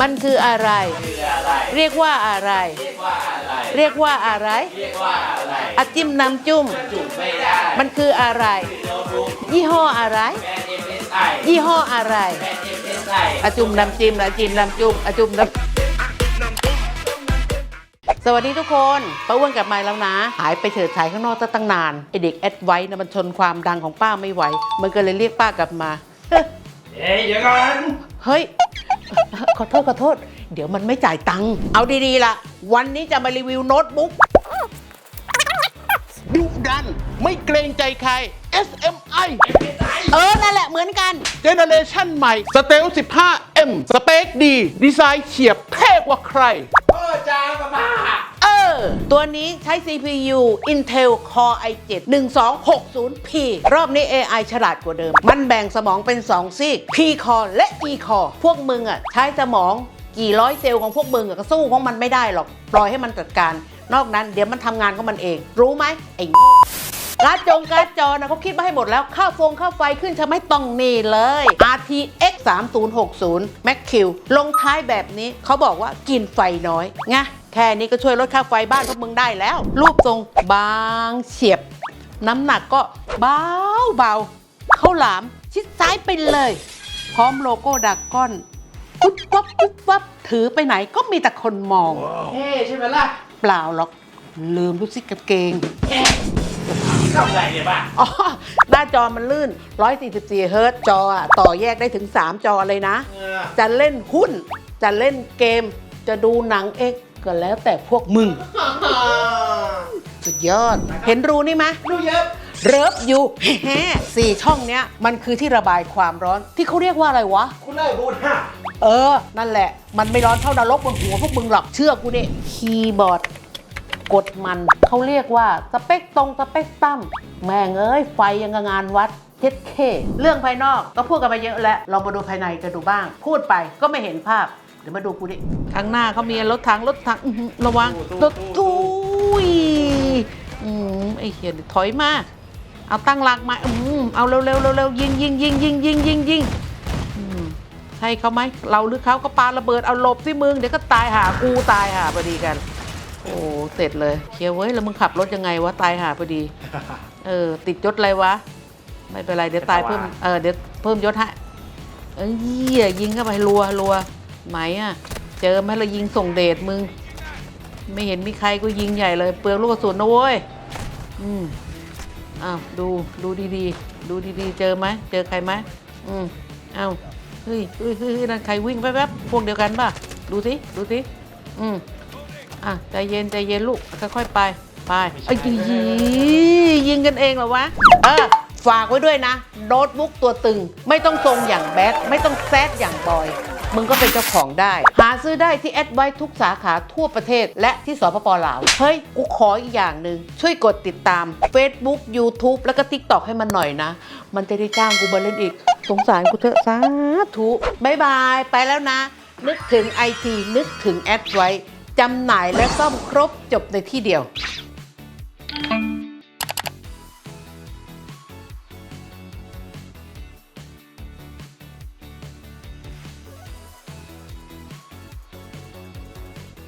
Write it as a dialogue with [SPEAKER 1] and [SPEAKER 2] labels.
[SPEAKER 1] มันคืออะไร
[SPEAKER 2] คืออะไร
[SPEAKER 1] เรียกว่าอะไร
[SPEAKER 2] เรียกว่าอะไร
[SPEAKER 1] เรียกว่าอะไร
[SPEAKER 2] เรียกว่าอะไร
[SPEAKER 1] อะจิ้มน้ำจุ่ม
[SPEAKER 2] จุ่มไม่ได้
[SPEAKER 1] มันคืออะไร
[SPEAKER 2] โน้ตบุ๊ก
[SPEAKER 1] ยี่ห้ออะไร
[SPEAKER 2] แบรนด์ MSI
[SPEAKER 1] ยี่ห้ออะไร
[SPEAKER 2] แบรนด์ MSI
[SPEAKER 1] อะจุ่มน้ำจิ้มอะจิ้มน้ำจุ่มอะจุ่มน้ำสวัสดีทุกคนป้าอ้วนกลับมาแล้วนะ หายไปเฉิดฉายข้างนอกตั้งนานไอเด็กแอดไว้นะมันชนความดังของป้าไม่ไหว มันก็เลยเรียกป้ากลับมา
[SPEAKER 2] เฮ้ยเดี๋ยวก่อน
[SPEAKER 1] เฮ้ย ขอโทษขอโทษ เดี๋ยวมันไม่จ่ายตังค์เอาดีๆล่ะ วันนี้จะมารีวิวโน้ตบุ๊กดุดัน ไม่เกรงใจใคร SMI เออ นั่นแหละเหมือนกัน เจเนเรชันใหม่สเตล 15M สเปคดี ดีไซน์เฉียบเทพกว่าใคร
[SPEAKER 2] พ่อจ้ากับป้า
[SPEAKER 1] เออตัวนี้ใช้ CPU Intel Core i7 1260P รอบนี้ AI ฉลาดกว่าเดิม มันแบ่งสมองเป็น 2 ซีก P Core และ E Core พวกมึงอะใช้สมองกี่ร้อยเซลล์ของพวกมึงก็สู้ของมันไม่ได้หรอก ปล่อยให้มันจัดการ นอกนั้นเดี๋ยวมันทำงานของมันเอง รู้ไหมไอ้โง่การ์ดจงการ์ดจอนะเขาคิดมาให้หมดแล้ว ค่าฟงค่าไฟขึ้นจะไม่ต้องนี่เลย RTX 3060 Max Q ลงท้ายแบบนี้เขาบอกว่ากินไฟน้อยไง แค่นี้ก็ช่วยลดค่าไฟบ้านพวกมึงได้แล้ว รูปทรงบางเฉียบ น้ำหนักก็เบาเบาเข้าวหลามชิดซ้ายไปเลย พร้อมโลโก้ดักก้อนปุ๊บวับปุ๊บวับถือไปไหนก็มีแต่คนมอง
[SPEAKER 2] เฮ้ใช่ไหมล่ะ
[SPEAKER 1] เปล่าหรอก ลืมดูสิกางเกง
[SPEAKER 2] ทำไรเนี่ยป้า
[SPEAKER 1] อ๋อ หน้าจอมันลื่น 144 เฮิร์ตซ์จออะต่อแยกได้ถึง 3 จอเลยนะ
[SPEAKER 2] เออ
[SPEAKER 1] จะเล่นหุ้น จะเล่นเกม จะดูหนังเอ็กซ์ ก็แล้วแต่พวกมึง สุดยอด เห็นรูนี่ไหม
[SPEAKER 2] ดูเยอะ
[SPEAKER 1] เริฟยูแฮ่สี่ช่องเนี้ย มันคือที่ระบายความร้อนที่เขาเรียกว่าอะไรวะ
[SPEAKER 2] คุณได้รูดห้า
[SPEAKER 1] เออ นั่นแหละ มันไม่ร้อนเท่านรกบนหัวพวกมึงหรอกเชื่อกูนี่คีย์บอร์ดกดมันเขาเรียกว่าสเปกตรงสเปกตั้มแม่งเอ้ย ไฟยังกับงานวัดเท็ดเคเรื่องภายนอกก็พูดกันมาเยอะแล้ว ลองมาดูภายในกันดูบ้าง พูดไปก็ไม่เห็นภาพ เดี๋ยวมาดูกูดิข้างหน้าเขามีรถถังรถถังอื้อหือระวังรถตู้ยอืมไอ้เหี้ยถอยมาเอาตั้งหลักมาอืมเอาเร็วเร็วเร็วเร็วยิงยิงยิงยิงยิงยิงยิงอืมใช่เขาไหมเราหรือเขาก็ปาระเบิดเอาหลบที่มึงเดี๋ยวก็ตายหากูตายหาพอดีกัน โอ้เสร็จเลยเคลียร์เว้ยแล้วมึงขับรถยังไงวะตายหาพอดี เออ ติดยศอะไรวะ ไม่เป็นไรเดี๋ยวตายเพิ่มเออเดี๋ยวเพิ่มยศให้เอ้ยเหี้ยยิงเข้าไปรัวรัว ไหมอะ เจอไหมเรายิงส่งเดชมึง ไม่เห็นมีใครก็ยิงใหญ่เลย เปลืองลูกกระสุนนะเว้ย อืมอ้าวดูดูดีๆ ดูดีๆ เจอไหมเจอใครไหมอืมอ้าวเฮ้ยเฮ้ยเฮ้ยเฮ้ยนั่นใครวิ่งแป๊บๆพวกเดียวกันป่ะ ดูสิดูสิอืมอะใจเย็นใจเย็นลูกค่อยๆไปไปไอ้ยยียิงกันเองเหรอวะเออฝากไว้ด้วยนะโน้ตบุ๊กตัวตึง ไม่ต้องทรงอย่างแบดไม่ต้องแซดอย่างบอย มึงก็เป็นเจ้าของได้ หาซื้อได้ที่แอดไว้ทุกสาขาทั่วประเทศ และที่สปปลาวเฮ้ยกูขออีกอย่างหนึ่งช่วยกดติดตาม Facebook YouTube แล้วก็ TikTok ให้มันหน่อยนะ มันจะได้จ้างกูมาเล่นอีก สงสารกูเถอะสาธุบายบายไปแล้วนะ นึกถึงไอทีนึกถึงแอดไว้จำหน่ายและซ่อมครบจบในที่เดียว